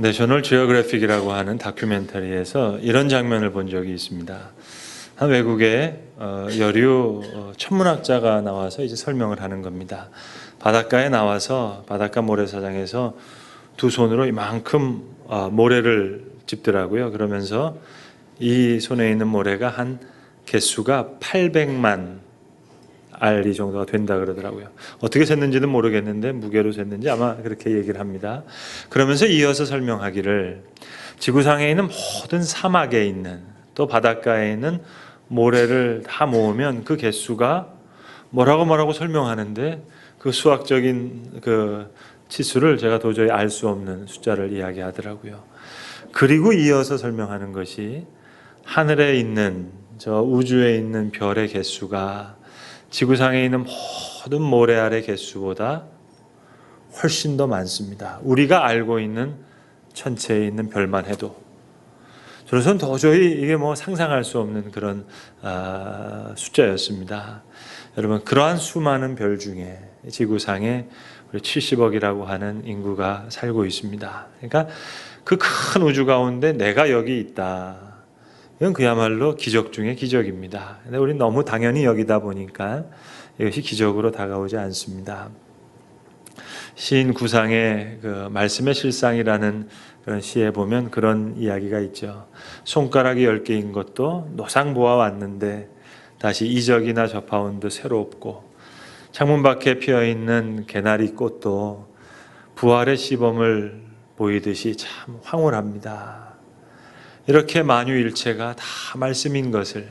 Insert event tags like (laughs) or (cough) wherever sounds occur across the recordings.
내셔널 지오그래픽이라고 하는 다큐멘터리에서 이런 장면을 본 적이 있습니다. 한 외국의 어, 여류 어, 천문학자가 나와서 이제 설명을 하는 겁니다. 바닷가에 나와서 바닷가 모래사장에서 두 손으로 이만큼 어, 모래를 짚더라고요. 그러면서 이 손에 있는 모래가 한 개수가 800만 알이 정도가 된다 그러더라고요. 어떻게 셌는지는 모르겠는데 무게로 셌는지 아마 그렇게 얘기를 합니다. 그러면서 이어서 설명하기를 지구상에 있는 모든 사막에 있는 또 바닷가에 있는 모래를 다 모으면 그 개수가 뭐라고 뭐라고 설명하는데 그 수학적인 그 치수를 제가 도저히 알 수 없는 숫자를 이야기하더라고요. 그리고 이어서 설명하는 것이 하늘에 있는 저 우주에 있는 별의 개수가 지구상에 있는 모든 모래알의 개수보다 훨씬 더 많습니다. 우리가 알고 있는 천체에 있는 별만 해도 저로서는 도저히 이게 뭐 상상할 수 없는 그런 아, 숫자였습니다. 여러분 그러한 수많은 별 중에 지구상에 우리 70억이라고 하는 인구가 살고 있습니다. 그러니까 그 큰 우주 가운데 내가 여기 있다. 이건 그야말로 기적 중의 기적입니다. 근데 우리 너무 당연히 여기다 보니까 이것이 기적으로 다가오지 않습니다. 시인 구상의 그 말씀의 실상이라는 그런 시에 보면 그런 이야기가 있죠. 손가락이 열 개인 것도 노상 보아 왔는데 다시 이적이나 접하온 듯 새롭고 창문 밖에 피어 있는 개나리 꽃도 부활의 시범을 보이듯이 참 황홀합니다. 이렇게 만유일체가 다 말씀인 것을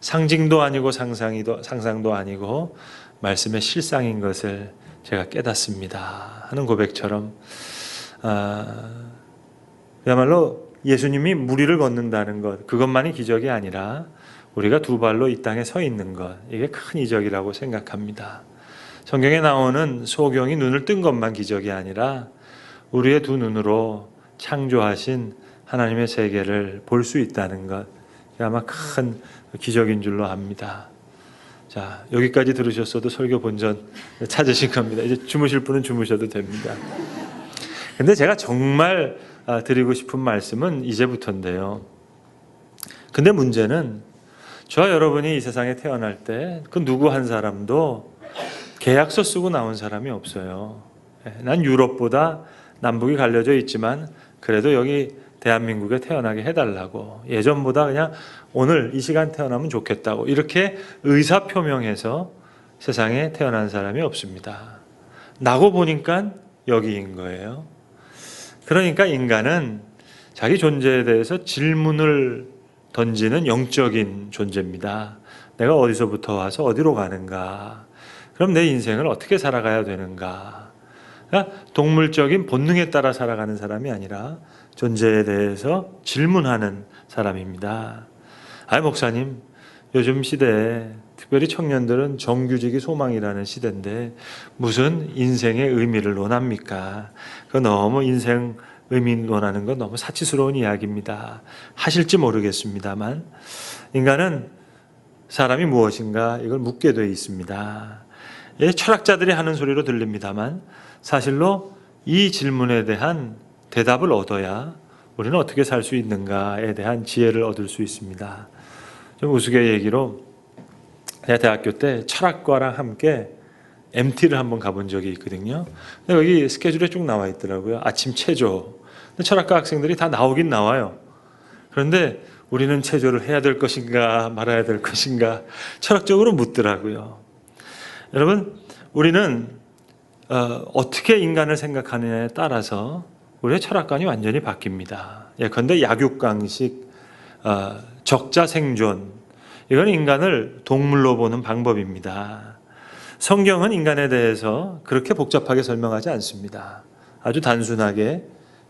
상징도 아니고 상상이도 상상도 아니고 말씀의 실상인 것을 제가 깨닫습니다. 하는 고백처럼 아, 그야말로 예수님이 무리를 걷는다는 것 그것만이 기적이 아니라 우리가 두 발로 이 땅에 서 있는 것 이게 큰 이적이라고 생각합니다. 성경에 나오는 소경이 눈을 뜬 것만 기적이 아니라 우리의 두 눈으로 창조하신 하나님의 세계를 볼 수 있다는 것 아마 큰 기적인 줄로 압니다. 자 여기까지 들으셨어도 설교 본전 찾으신 겁니다. 이제 주무실 분은 주무셔도 됩니다. 근데 제가 정말 아, 드리고 싶은 말씀은 이제부터인데요. 근데 문제는 저와 여러분이 이 세상에 태어날 때 그 누구 한 사람도 계약서 쓰고 나온 사람이 없어요. 예, 난 유럽보다 남북이 갈려져 있지만 그래도 여기 대한민국에 태어나게 해달라고 예전보다 그냥 오늘 이 시간 태어나면 좋겠다고 이렇게 의사 표명해서 세상에 태어난 사람이 없습니다. 나고 보니까 여기인 거예요. 그러니까 인간은 자기 존재에 대해서 질문을 던지는 영적인 존재입니다. 내가 어디서부터 와서 어디로 가는가? 그럼 내 인생을 어떻게 살아가야 되는가? 그러니까 동물적인 본능에 따라 살아가는 사람이 아니라 존재에 대해서 질문하는 사람입니다. 아, 목사님, 요즘 시대에 특별히 청년들은 정규직이 소망이라는 시대인데 무슨 인생의 의미를 논합니까? 그 너무 인생 의미 논하는 건 너무 사치스러운 이야기입니다. 하실지 모르겠습니다만 인간은 사람이 무엇인가 이걸 묻게 되어 있습니다. 예, 철학자들이 하는 소리로 들립니다만 사실로 이 질문에 대한 대답을 얻어야 우리는 어떻게 살 수 있는가에 대한 지혜를 얻을 수 있습니다. 좀 우스개 얘기로 제가 대학교 때 철학과랑 함께 MT를 한번 가본 적이 있거든요. 근데 여기 스케줄에 쭉 나와 있더라고요. 아침 체조. 근데 철학과 학생들이 다 나오긴 나와요. 그런데 우리는 체조를 해야 될 것인가 말아야 될 것인가 철학적으로 묻더라고요. 여러분, 우리는 어, 떻게 인간을 생각하느냐에 따라서 우리의 철학관이 완전히 바뀝니다. 예컨대 약육강식, 어, 적자 생존, 이건 인간을 동물로 보는 방법입니다. 성경은 인간에 대해서 그렇게 복잡하게 설명하지 않습니다. 아주 단순하게,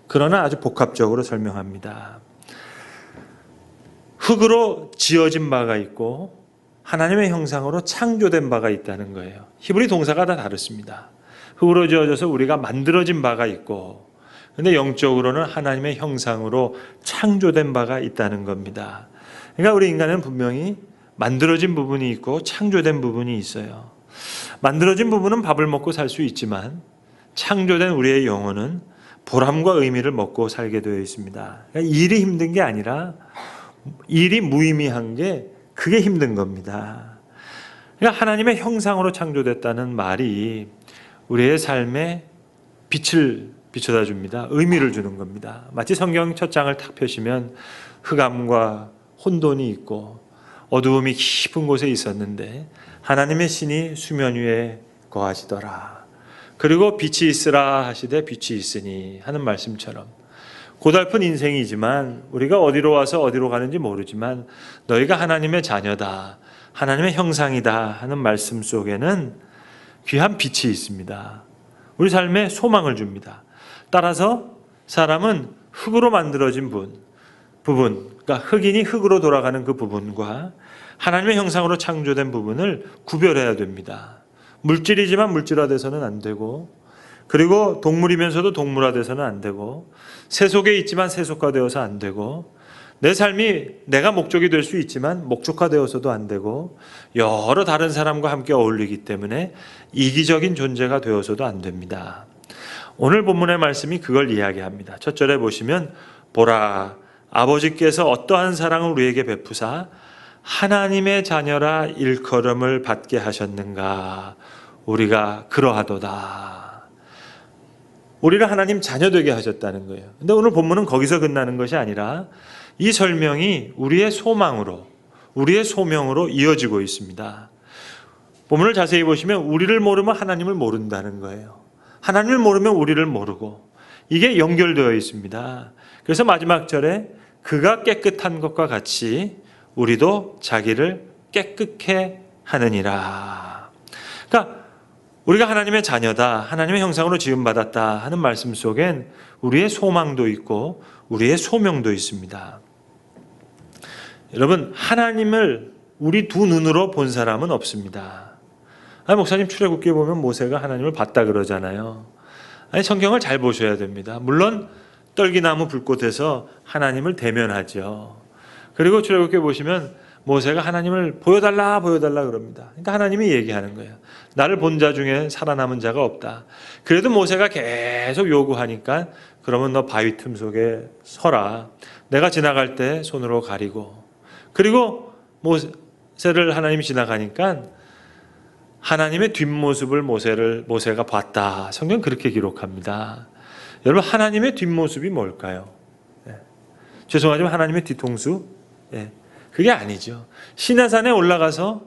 그러나 아주 복합적으로 설명합니다. 흙으로 지어진 바가 있고, 하나님의 형상으로 창조된 바가 있다는 거예요. 히브리 동사가 다 다릅니다. 흙으로 지어져서 우리가 만들어진 바가 있고, 근데 영적으로는 하나님의 형상으로 창조된 바가 있다는 겁니다. 그러니까 우리 인간은 분명히 만들어진 부분이 있고 창조된 부분이 있어요. 만들어진 부분은 밥을 먹고 살 수 있지만 창조된 우리의 영혼은 보람과 의미를 먹고 살게 되어 있습니다. 그러니까 일이 힘든 게 아니라 일이 무의미한 게 그게 힘든 겁니다. 그러니까 하나님의 형상으로 창조됐다는 말이 우리의 삶에 빛을 비춰다 줍니다. 의미를 주는 겁니다. 마치 성경 첫 장을 탁 펴시면 흑암과 혼돈이 있고 어두움이 깊은 곳에 있었는데 하나님의 신이 수면 위에 거하시더라. 그리고 빛이 있으라 하시되 빛이 있으니 하는 말씀처럼 고달픈 인생이지만 우리가 어디로 와서 어디로 가는지 모르지만 너희가 하나님의 자녀다. 하나님의 형상이다 하는 말씀 속에는 귀한 빛이 있습니다. 우리 삶에 소망을 줍니다. 따라서 사람은 흙으로 만들어진 분, 부분, 그러니까 흑인이 흙으로 돌아가는 그 부분과 하나님의 형상으로 창조된 부분을 구별해야 됩니다. 물질이지만 물질화돼서는 안 되고, 그리고 동물이면서도 동물화돼서는 안 되고, 세속에 있지만 세속화되어서 안 되고, 내 삶이 내가 목적이 될 수 있지만 목적화되어서도 안 되고, 여러 다른 사람과 함께 어울리기 때문에 이기적인 존재가 되어서도 안 됩니다. 오늘 본문의 말씀이 그걸 이야기합니다. 첫 절에 보시면 보라 아버지께서 어떠한 사랑을 우리에게 베푸사 하나님의 자녀라 일컬음을 받게 하셨는가 우리가 그러하도다. 우리를 하나님 자녀 되게 하셨다는 거예요. 근데 오늘 본문은 거기서 끝나는 것이 아니라 이 설명이 우리의 소망으로 우리의 소명으로 이어지고 있습니다. 본문을 자세히 보시면 우리를 모르면 하나님을 모른다는 거예요. 하나님을 모르면 우리를 모르고 이게 연결되어 있습니다. 그래서 마지막 절에 그가 깨끗한 것과 같이 우리도 자기를 깨끗해 하느니라. 그러니까 우리가 하나님의 자녀다, 하나님의 형상으로 지음받았다 하는 말씀 속엔 우리의 소망도 있고 우리의 소명도 있습니다. 여러분, 하나님을 우리 두 눈으로 본 사람은 없습니다. 아니, 목사님 출애굽기에 보면 모세가 하나님을 봤다 그러잖아요. 아니, 성경을 잘 보셔야 됩니다. 물론 떨기나무 불꽃에서 하나님을 대면하죠. 그리고 출애굽기에 보시면 모세가 하나님을 보여달라 보여달라 그럽니다. 그러니까 하나님이 얘기하는 거예요. 나를 본 자 중에 살아남은 자가 없다. 그래도 모세가 계속 요구하니까 그러면 너 바위 틈 속에 서라. 내가 지나갈 때 손으로 가리고 그리고 모세를 하나님이 지나가니까 하나님의 뒷모습을 모세를 모세가 봤다. 성경 그렇게 기록합니다. 여러분 하나님의 뒷모습이 뭘까요? 예. 죄송하지만 하나님의 뒤통수 예. 그게 아니죠. 시내산에 올라가서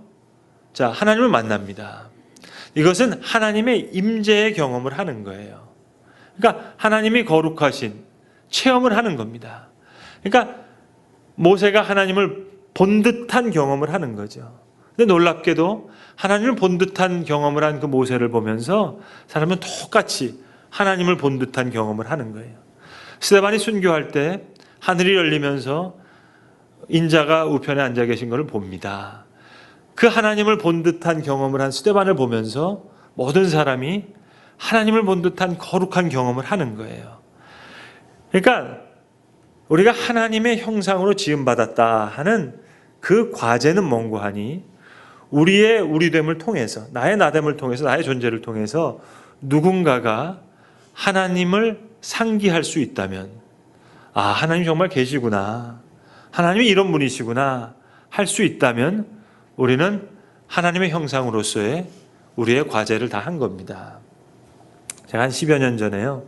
자 하나님을 만납니다. 이것은 하나님의 임재의 경험을 하는 거예요. 그러니까 하나님이 거룩하신 체험을 하는 겁니다. 그러니까 모세가 하나님을 본 듯한 경험을 하는 거죠. 근데 놀랍게도 하나님을 본 듯한 경험을 한 그 모세를 보면서 사람은 똑같이 하나님을 본 듯한 경험을 하는 거예요. 스테반이 순교할 때 하늘이 열리면서 인자가 우편에 앉아 계신 것을 봅니다. 그 하나님을 본 듯한 경험을 한 스테반을 보면서 모든 사람이 하나님을 본 듯한 거룩한 경험을 하는 거예요. 그러니까 우리가 하나님의 형상으로 지음받았다 하는 그 과제는 뭔고 하니 우리의 우리됨을 통해서 나의 나됨을 통해서 나의 존재를 통해서 누군가가 하나님을 상기할 수 있다면 아 하나님 정말 계시구나 하나님이 이런 분이시구나 할 수 있다면 우리는 하나님의 형상으로서의 우리의 과제를 다 한 겁니다. 제가 한 10여 년 전에요.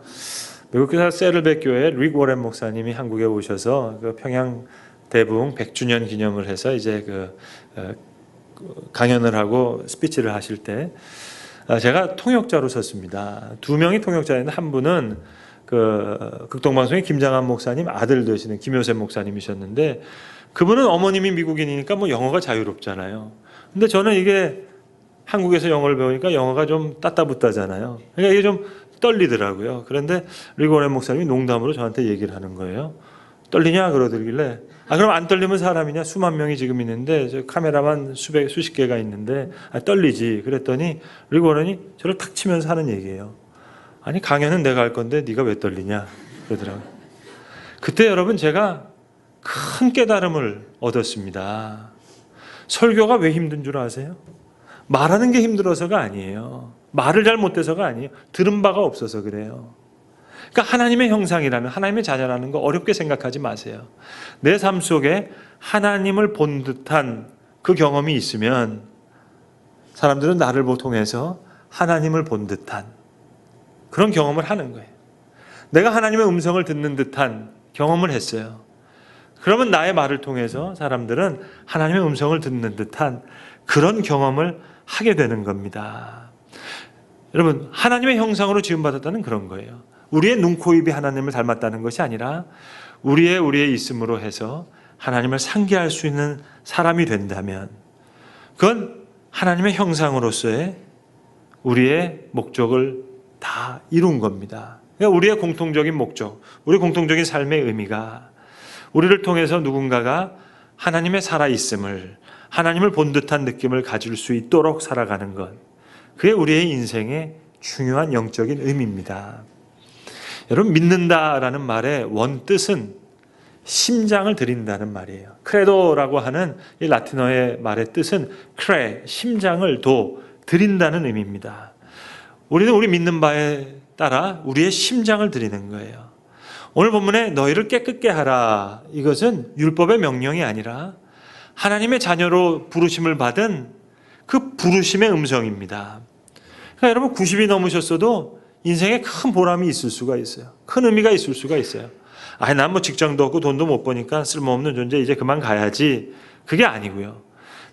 미국 교사 세르베 교회 릭 워렌 목사님이 한국에 오셔서 그 평양 대붕 100주년 기념을 해서 이제 그 어, 강연을 하고 스피치를 하실 때 아, 제가 통역자로 섰습니다. 두 명이 통역자인데 한 분은 그 극동방송의 김장한 목사님 아들 되시는 김효셉 목사님이셨는데 그분은 어머님이 미국인이니까 뭐 영어가 자유롭잖아요. 근데 저는 이게 한국에서 영어를 배우니까 영어가 좀 따따붙다잖아요. 그러니까 이게 좀 떨리더라고요. 그런데 리고렌 목사님이 농담으로 저한테 얘기를 하는 거예요. 떨리냐 그러더길래 아 그럼 안 떨리면 사람이냐 수만 명이 지금 있는데 저 카메라만 수백 수십 개가 있는데 아, 떨리지 그랬더니 리고렌이 저를 탁 치면서 하는 얘기예요. 아니 강연은 내가 할 건데 네가 왜 떨리냐 그러더라고요. 그때 여러분 제가 큰 깨달음을 얻었습니다. 설교가 왜 힘든 줄 아세요? 말하는 게 힘들어서가 아니에요. 말을 잘 못해서가 아니에요. 들은 바가 없어서 그래요. 그러니까 하나님의 형상이라는 하나님의 자녀라는 거 어렵게 생각하지 마세요. 내 삶 속에 하나님을 본 듯한 그 경험이 있으면 사람들은 나를 통해서 하나님을 본 듯한 그런 경험을 하는 거예요. 내가 하나님의 음성을 듣는 듯한 경험을 했어요. 그러면 나의 말을 통해서 사람들은 하나님의 음성을 듣는 듯한 그런 경험을 하게 되는 겁니다. 여러분, 하나님의 형상으로 지음받았다는 그런 거예요. 우리의 눈, 코, 입이 하나님을 닮았다는 것이 아니라 우리의 우리의 있음으로 해서 하나님을 상기할 수 있는 사람이 된다면 그건 하나님의 형상으로서의 우리의 목적을 다 이룬 겁니다. 그러니까 우리의 공통적인 목적, 우리 공통적인 삶의 의미가 우리를 통해서 누군가가 하나님의 살아있음을, 하나님을 본 듯한 느낌을 가질 수 있도록 살아가는 것. 그게 우리의 인생의 중요한 영적인 의미입니다. 여러분, 믿는다라는 말의 원뜻은 심장을 드린다는 말이에요. 크레도라고 하는 이 라틴어의 말의 뜻은 크레, 심장을 도, 드린다는 의미입니다. 우리는 우리 믿는 바에 따라 우리의 심장을 드리는 거예요. 오늘 본문에 너희를 깨끗게 하라. 이것은 율법의 명령이 아니라 하나님의 자녀로 부르심을 받은 그 부르심의 음성입니다. 그러니까 여러분 90이 넘으셨어도 인생에 큰 보람이 있을 수가 있어요. 큰 의미가 있을 수가 있어요. 아, 난뭐 직장도 없고 돈도 못 버니까 쓸모없는 존재 이제 그만 가야지. 그게 아니고요.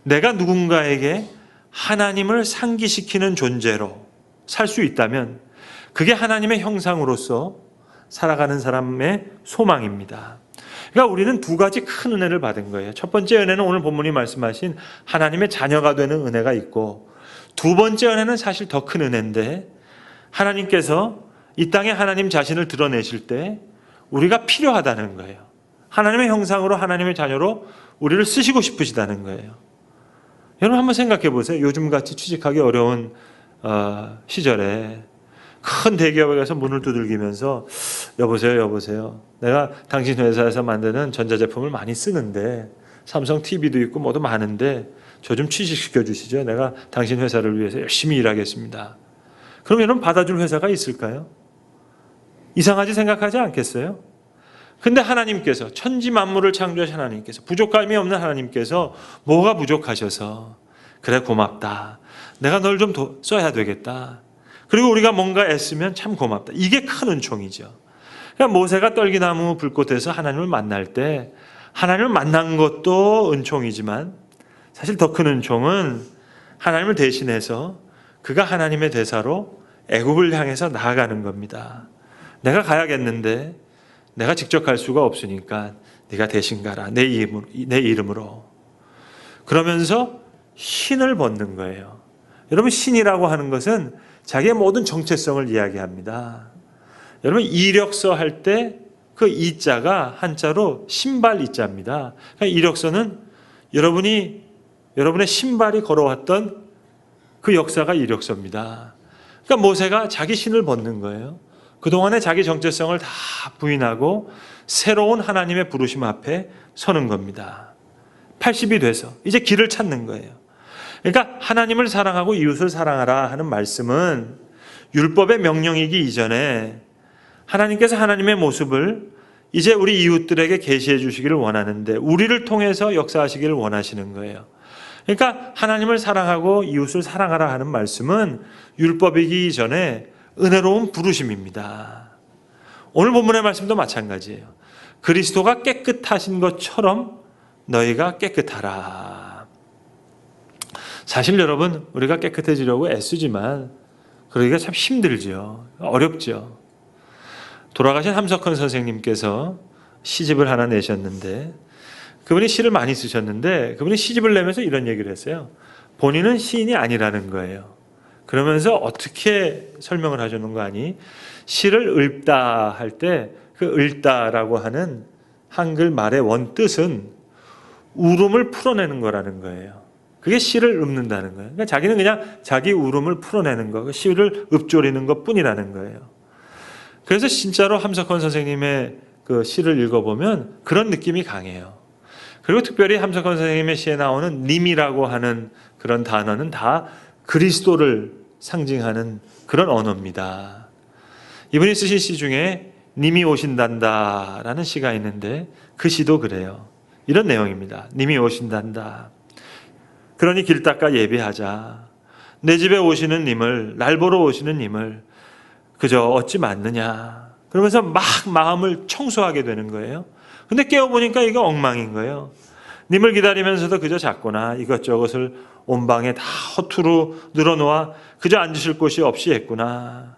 내가 누군가에게 하나님을 상기시키는 존재로 살 수 있다면 그게 하나님의 형상으로서 살아가는 사람의 소망입니다. 그러니까 우리는 두 가지 큰 은혜를 받은 거예요. 첫 번째 은혜는 오늘 본문이 말씀하신 하나님의 자녀가 되는 은혜가 있고 두 번째 은혜는 사실 더 큰 은혜인데 하나님께서 이 땅에 하나님 자신을 드러내실 때 우리가 필요하다는 거예요. 하나님의 형상으로 하나님의 자녀로 우리를 쓰시고 싶으시다는 거예요. 여러분 한번 생각해 보세요. 요즘 같이 취직하기 어려운 어, 시절에 큰 대기업에 가서 문을 두들기면서 여보세요, 여보세요. 내가 당신 회사에서 만드는 전자제품을 많이 쓰는데 삼성 TV도 있고 뭐도 많은데 저 좀 취직시켜 주시죠. 내가 당신 회사를 위해서 열심히 일하겠습니다. 그럼 여러분 받아줄 회사가 있을까요? 이상하지 생각하지 않겠어요? 근데 하나님께서 천지 만물을 창조하신 하나님께서 부족함이 없는 하나님께서 뭐가 부족하셔서 그래 고맙다. 내가 널 좀 써야 되겠다. 그리고 우리가 뭔가 애쓰면 참 고맙다. 이게 큰 은총이죠. 그러니까 모세가 떨기나무 불꽃에서 하나님을 만날 때 하나님을 만난 것도 은총이지만 사실 더 큰 은총은 하나님을 대신해서 그가 하나님의 대사로 애굽을 향해서 나아가는 겁니다. 내가 가야겠는데 내가 직접 갈 수가 없으니까 네가 대신 가라 내 이름으로, 내 이름으로 그러면서 신을 벗는 거예요. 여러분 신이라고 하는 것은 자기의 모든 정체성을 이야기합니다. 여러분 이력서 할 때 그 이자가 한자로 신발 이자입니다. 그러니까 이력서는 여러분이 여러분의 신발이 걸어왔던 그 역사가 이력서입니다. 그러니까 모세가 자기 신을 벗는 거예요. 그동안의 자기 정체성을 다 부인하고 새로운 하나님의 부르심 앞에 서는 겁니다. 80이 돼서 이제 길을 찾는 거예요. 그러니까 하나님을 사랑하고 이웃을 사랑하라 하는 말씀은 율법의 명령이기 이전에 하나님께서 하나님의 모습을 이제 우리 이웃들에게 계시해 주시기를 원하는데 우리를 통해서 역사하시기를 원하시는 거예요. 그러니까 하나님을 사랑하고 이웃을 사랑하라 하는 말씀은 율법이기 이전에 은혜로운 부르심입니다. 오늘 본문의 말씀도 마찬가지예요. 그리스도가 깨끗하신 것처럼 너희가 깨끗하라. 사실 여러분, 우리가 깨끗해지려고 애쓰지만 그러기가 참 힘들죠. 어렵죠. 돌아가신 함석헌 선생님께서 시집을 하나 내셨는데 그분이 시를 많이 쓰셨는데 그분이 시집을 내면서 이런 얘기를 했어요. 본인은 시인이 아니라는 거예요. 그러면서 어떻게 설명을 하시는 거 아니? 시를 읊다 할 때 그 읊다라고 하는 한글 말의 원 뜻은 울음을 풀어내는 거라는 거예요. 그게 시를 읊는다는 거예요. 그러니까 자기는 그냥 자기 울음을 풀어내는 거, 그 시를 읊조리는 것 뿐이라는 거예요. 그래서 진짜로 함석헌 선생님의 그 시를 읽어보면 그런 느낌이 강해요. 그리고 특별히 함석헌 선생님의 시에 나오는 님이라고 하는 그런 단어는 다 그리스도를 상징하는 그런 언어입니다. 이분이 쓰신 시 중에 님이 오신단다 라는 시가 있는데 그 시도 그래요. 이런 내용입니다. 님이 오신단다. 그러니 길 닦아 예배하자. 내 집에 오시는 님을 날 보러 오시는 님을 그저 어찌 맞느냐. 그러면서 막 마음을 청소하게 되는 거예요. 근데 깨어보니까 이거 엉망인 거예요. 님을 기다리면서도 그저 작거나 이것저것을 온 방에 다 허투루 늘어놓아 그저 앉으실 곳이 없이 했구나.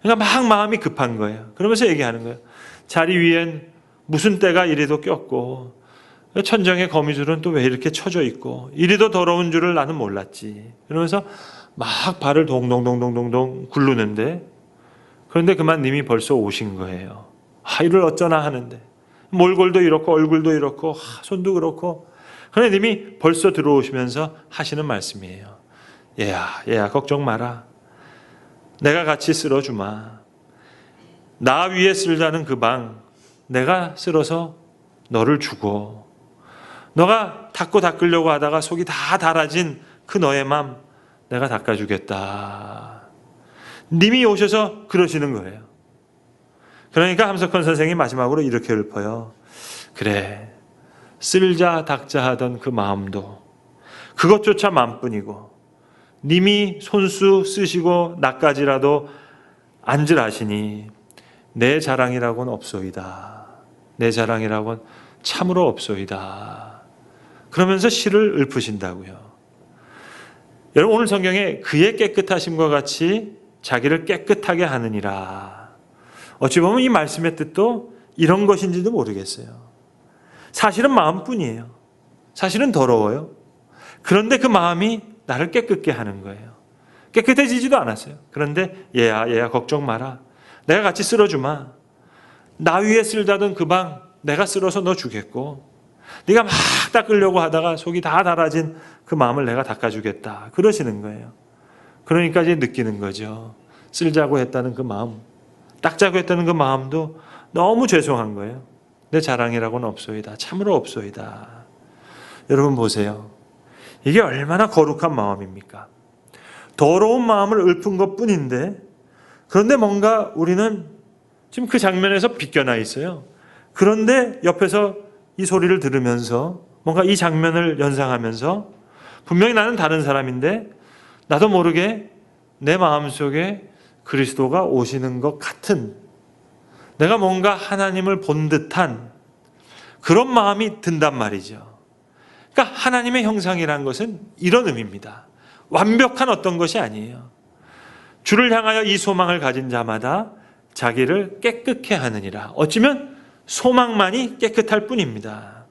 그러니까 막 마음이 급한 거예요. 그러면서 얘기하는 거예요. 자리 위엔 무슨 때가 이리도 꼈고 천정의 거미줄은 또 왜 이렇게 쳐져 있고 이리도 더러운 줄을 나는 몰랐지. 그러면서 막 발을 동동동동동동 굴르는데 그런데 그만 님이 벌써 오신 거예요. 아, 이를 어쩌나 하는데 몰골도 이렇고 얼굴도 이렇고 아, 손도 그렇고 그런데 님이 벌써 들어오시면서 하시는 말씀이에요. 얘야, 얘야 걱정 마라. 내가 같이 쓸어주마. 나 위에 쓸자는 그 방 내가 쓸어서 너를 주고 너가 닦고 닦으려고 하다가 속이 다 달아진 그 너의 맘 내가 닦아주겠다. 님이 오셔서 그러시는 거예요. 그러니까 함석헌 선생이 마지막으로 이렇게 읊어요. 그래 쓸자 닦자 하던 그 마음도 그것조차 마음뿐이고 님이 손수 쓰시고 나까지라도 앉으라시니 내 자랑이라고는 없소이다. 내 자랑이라고는 참으로 없소이다. 그러면서 시를 읊으신다고요. 여러분 오늘 성경에 그의 깨끗하심과 같이 자기를 깨끗하게 하느니라. 어찌 보면 이 말씀의 뜻도 이런 것인지도 모르겠어요. 사실은 마음뿐이에요. 사실은 더러워요. 그런데 그 마음이 나를 깨끗게 하는 거예요. 깨끗해지지도 않았어요. 그런데 얘야, 얘야, 걱정 마라. 내가 같이 쓸어주마. 나 위에 쓸다던 그 방 내가 쓸어서 너 주겠고, 네가 막 닦으려고 하다가 속이 다 달아진 그 마음을 내가 닦아주겠다. 그러시는 거예요. 그러니까 이제 느끼는 거죠. 쓸자고 했다는 그 마음, 닦자고 했다는 그 마음도 너무 죄송한 거예요. 내 자랑이라고는 없소이다. 참으로 없소이다. 여러분 보세요. 이게 얼마나 거룩한 마음입니까? 더러운 마음을 읊은 것 뿐인데, 그런데 뭔가 우리는 지금 그 장면에서 비껴나 있어요. 그런데 옆에서 이 소리를 들으면서 뭔가 이 장면을 연상하면서 분명히 나는 다른 사람인데 나도 모르게 내 마음속에 그리스도가 오시는 것 같은 내가 뭔가 하나님을 본 듯한 그런 마음이 든단 말이죠. 그러니까 하나님의 형상이라는 것은 이런 의미입니다. 완벽한 어떤 것이 아니에요. 주를 향하여 이 소망을 가진 자마다 자기를 깨끗게 하느니라. 어찌면 소망만이 깨끗할 뿐입니다.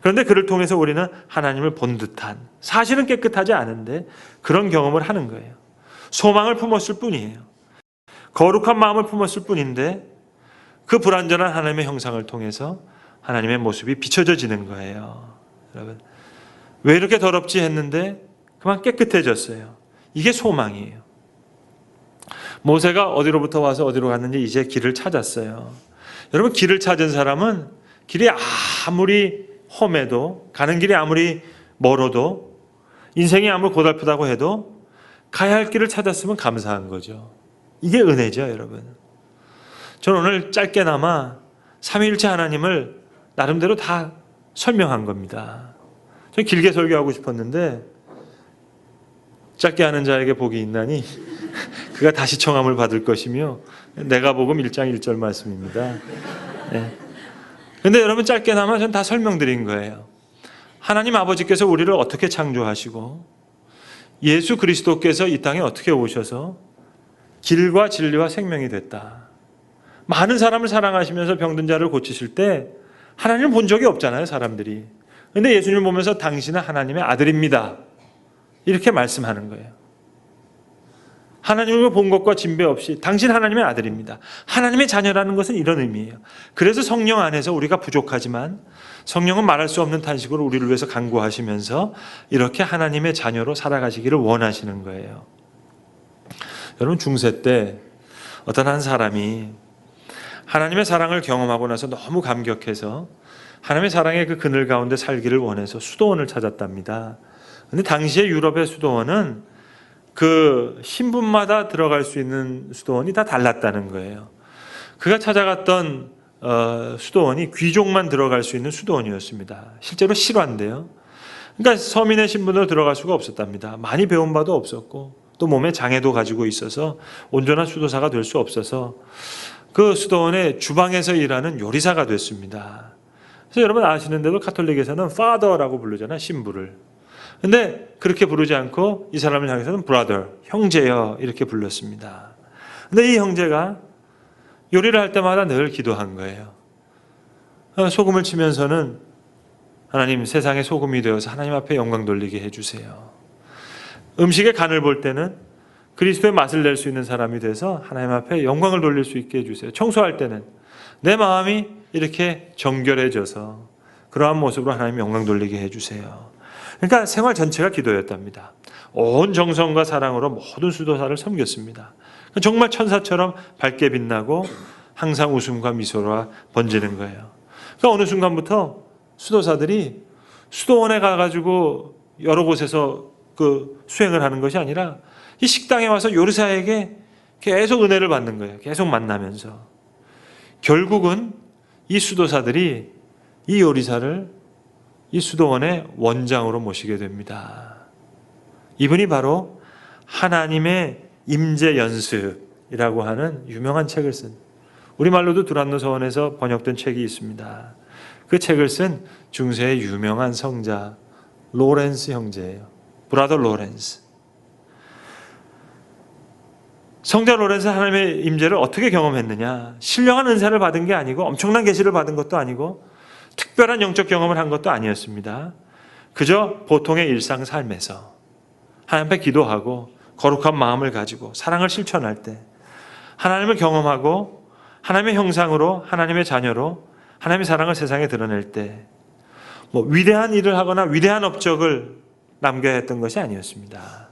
그런데 그를 통해서 우리는 하나님을 본 듯한 사실은 깨끗하지 않은데 그런 경험을 하는 거예요. 소망을 품었을 뿐이에요. 거룩한 마음을 품었을 뿐인데 그 불완전한 하나님의 형상을 통해서 하나님의 모습이 비춰져지는 거예요. 여러분 왜 이렇게 더럽지 했는데 그만 깨끗해졌어요. 이게 소망이에요. 모세가 어디로부터 와서 어디로 갔는지 이제 길을 찾았어요. 여러분 길을 찾은 사람은 길이 아무리 험해도 가는 길이 아무리 멀어도 인생이 아무리 고달프다고 해도 가야 할 길을 찾았으면 감사한 거죠. 이게 은혜죠, 여러분. 저는 오늘 짧게나마 삼위일체 하나님을 나름대로 다 설명한 겁니다. 저 길게 설교하고 싶었는데 짧게 하는 자에게 복이 있나니 (laughs) 그가 다시 청함을 받을 것이며 내가 복음 1장 1절 말씀입니다. 네. 근데 여러분 짧게나마 전 다 설명드린 거예요. 하나님 아버지께서 우리를 어떻게 창조하시고 예수 그리스도께서 이 땅에 어떻게 오셔서 길과 진리와 생명이 됐다. 많은 사람을 사랑하시면서 병든 자를 고치실 때 하나님을 본 적이 없잖아요, 사람들이. 근데 예수님을 보면서 당신은 하나님의 아들입니다. 이렇게 말씀하는 거예요. 하나님을 본 것과 진배 없이 당신 하나님의 아들입니다. 하나님의 자녀라는 것은 이런 의미예요. 그래서 성령 안에서 우리가 부족하지만 성령은 말할 수 없는 탄식으로 우리를 위해서 간구하시면서 이렇게 하나님의 자녀로 살아가시기를 원하시는 거예요. 여러분 중세 때 어떤 한 사람이 하나님의 사랑을 경험하고 나서 너무 감격해서 하나님의 사랑의 그 그늘 가운데 살기를 원해서 수도원을 찾았답니다. 근데 당시에 유럽의 수도원은 그 신분마다 들어갈 수 있는 수도원이 다 달랐다는 거예요. 그가 찾아갔던 어, 수도원이 귀족만 들어갈 수 있는 수도원이었습니다. 실제로 실화인데요. 그러니까 서민의 신분으로 들어갈 수가 없었답니다. 많이 배운 바도 없었고 또 몸에 장애도 가지고 있어서 온전한 수도사가 될 수 없어서 그 수도원의 주방에서 일하는 요리사가 됐습니다. 그래서 여러분 아시는데도 카톨릭에서는 father라고 부르잖아요, 신부를. 근데 그렇게 부르지 않고 이 사람을 향해서는 brother, 형제여 이렇게 불렀습니다. 근데 이 형제가 요리를 할 때마다 늘 기도한 거예요. 어, 소금을 치면서는 하나님 세상의 소금이 되어서 하나님 앞에 영광 돌리게 해주세요. 음식의 간을 볼 때는 그리스도의 맛을 낼 수 있는 사람이 돼서 하나님 앞에 영광을 돌릴 수 있게 해주세요. 청소할 때는 내 마음이 이렇게 정결해져서 그러한 모습으로 하나님 영광 돌리게 해주세요. 그러니까 생활 전체가 기도였답니다. 온 정성과 사랑으로 모든 수도사를 섬겼습니다. 정말 천사처럼 밝게 빛나고 항상 웃음과 미소가 번지는 거예요. 그러니까 어느 순간부터 수도사들이 수도원에 가가지고 여러 곳에서 그 수행을 하는 것이 아니라 이 식당에 와서 요리사에게 계속 은혜를 받는 거예요. 계속 만나면서. 결국은 이 수도사들이 이 요리사를 이 수도원의 원장으로 모시게 됩니다. 이분이 바로 하나님의 임재 연습이라고 하는 유명한 책을 쓴 우리말로도 두란노 서원에서 번역된 책이 있습니다. 그 책을 쓴 중세의 유명한 성자 로렌스 형제예요. 브라더 로렌스. 성자 로렌스 하나님의 임재를 어떻게 경험했느냐? 신령한 은사를 받은 게 아니고 엄청난 계시를 받은 것도 아니고 특별한 영적 경험을 한 것도 아니었습니다. 그저 보통의 일상 삶에서 하나님 앞에 기도하고 거룩한 마음을 가지고 사랑을 실천할 때 하나님을 경험하고 하나님의 형상으로 하나님의 자녀로 하나님의 사랑을 세상에 드러낼 때 뭐 위대한 일을 하거나 위대한 업적을 남겨야 했던 것이 아니었습니다.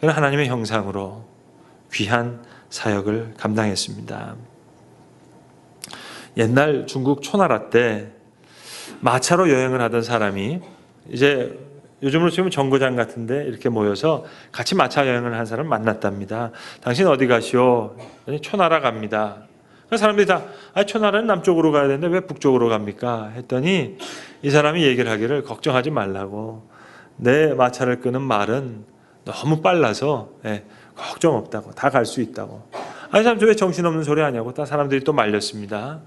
그는 하나님의 형상으로 귀한 사역을 감당했습니다. 옛날 중국 초나라 때 마차로 여행을 하던 사람이 이제 요즘으로 치면 정거장 같은데 이렇게 모여서 같이 마차 여행을 한 사람 만났답니다. 당신 어디 가시오? 초나라 갑니다. 그 사람들이 다 아, 초나라는 남쪽으로 가야 되는데 왜 북쪽으로 갑니까? 했더니 이 사람이 얘기를 하기를 걱정하지 말라고 내 마차를 끄는 말은 너무 빨라서 예, 걱정 없다고 다 갈 수 있다고. 아, 이 사람 왜 정신없는 소리 하냐고 다 사람들이 또 말렸습니다.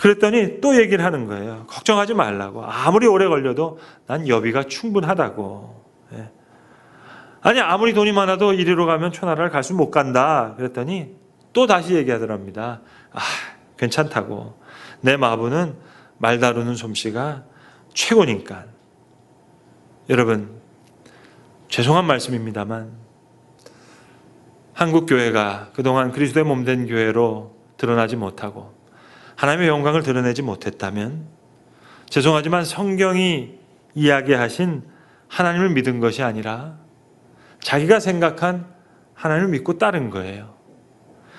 그랬더니 또 얘기를 하는 거예요. 걱정하지 말라고. 아무리 오래 걸려도 난 여비가 충분하다고. 예. 아니 아무리 돈이 많아도 이리로 가면 초나라를 갈 수 못 간다. 그랬더니 또 다시 얘기하더랍니다. 아, 괜찮다고. 내 마부는 말 다루는 솜씨가 최고니까. 여러분, 죄송한 말씀입니다만, 한국 교회가 그동안 그리스도의 몸 된 교회로 드러나지 못하고 하나님의 영광을 드러내지 못했다면 죄송하지만 성경이 이야기하신 하나님을 믿은 것이 아니라 자기가 생각한 하나님을 믿고 따른 거예요.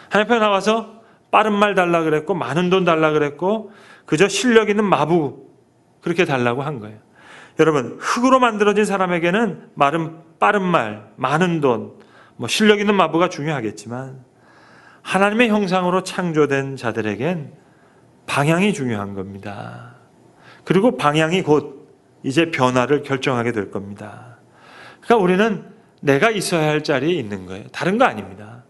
하나님 앞에 나와서 빠른 말 달라 그랬고 많은 돈 달라 그랬고 그저 실력 있는 마부 그렇게 달라고 한 거예요. 여러분 흙으로 만들어진 사람에게는 말은 빠른 말, 많은 돈, 뭐 실력 있는 마부가 중요하겠지만 하나님의 형상으로 창조된 자들에겐 방향이 중요한 겁니다. 그리고 방향이 곧 이제 변화를 결정하게 될 겁니다. 그러니까 우리는 내가 있어야 할 자리에 있는 거예요. 다른 거 아닙니다.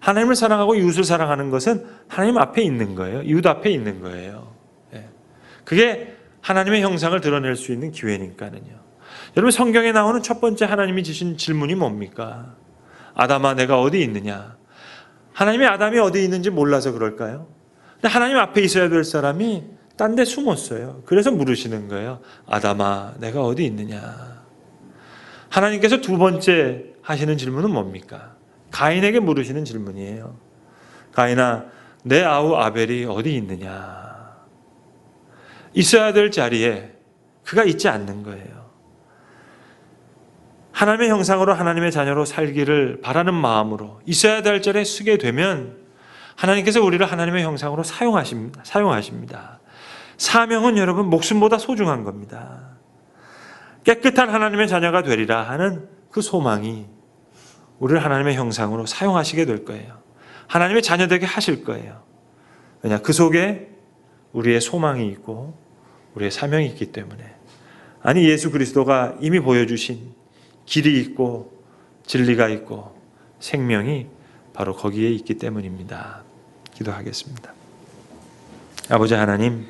하나님을 사랑하고 이웃을 사랑하는 것은 하나님 앞에 있는 거예요. 이웃 앞에 있는 거예요. 예. 그게 하나님의 형상을 드러낼 수 있는 기회니까는요. 여러분 성경에 나오는 첫 번째 하나님이 주신 질문이 뭡니까? 아담아 내가 어디 있느냐? 하나님이 아담이 어디 있는지 몰라서 그럴까요? 근데 하나님 앞에 있어야 될 사람이 딴 데 숨었어요. 그래서 물으시는 거예요. 아담아 내가 어디 있느냐? 하나님께서 두 번째 하시는 질문은 뭡니까? 가인에게 물으시는 질문이에요. 가인아, 내 아우 아벨이 어디 있느냐? 있어야 될 자리에 그가 있지 않는 거예요. 하나님의 형상으로 하나님의 자녀로 살기를 바라는 마음으로 있어야 될 자리에 쓰게 되면 하나님께서 우리를 하나님의 형상으로 사용하십니다. 사용하십니다. 사명은 여러분 목숨보다 소중한 겁니다. 깨끗한 하나님의 자녀가 되리라 하는 그 소망이 우리를 하나님의 형상으로 사용하시게 될 거예요. 하나님의 자녀되게 하실 거예요. 왜냐 그 속에 우리의 소망이 있고 우리의 사명이 있기 때문에 아니 예수 그리스도가 이미 보여주신 길이 있고 진리가 있고 생명이 바로 거기에 있기 때문입니다. 기도하겠습니다. 아버지 하나님,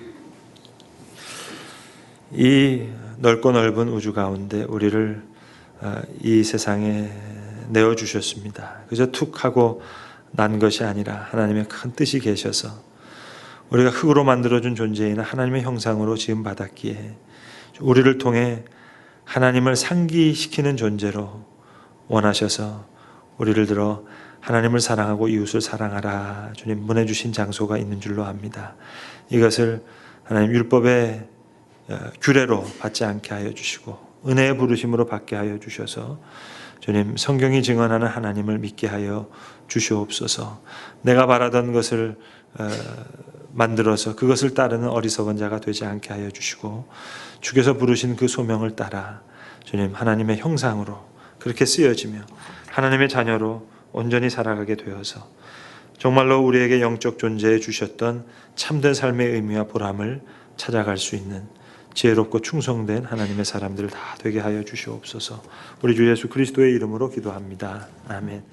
이 넓고 넓은 우주 가운데 우리를 어, 이 세상에 내어 주셨습니다. 그저 툭 하고 난 것이 아니라 하나님의 큰 뜻이 계셔서 우리가 흙으로 만들어준 존재이나 하나님의 형상으로 지음 받았기에 우리를 통해 하나님을 상기시키는 존재로 원하셔서 우리를 들어 하나님을 사랑하고 이웃을 사랑하라 주님 문해 주신 장소가 있는 줄로 압니다. 이것을 하나님 율법의 어, 규례로 받지 않게 하여 주시고 은혜의 부르심으로 받게 하여 주셔서 주님 성경이 증언하는 하나님을 믿게 하여 주시옵소서. 내가 바라던 것을 어, 만들어서 그것을 따르는 어리석은 자가 되지 않게 하여 주시고 주께서 부르신 그 소명을 따라 주님 하나님의 형상으로 그렇게 쓰여지며 하나님의 자녀로 온전히 살아가게 되어서 정말로 우리에게 영적 존재해 주셨던 참된 삶의 의미와 보람을 찾아갈 수 있는 지혜롭고 충성된 하나님의 사람들 다 되게 하여 주시옵소서. 우리 주 예수 그리스도의 이름으로 기도합니다. 아멘.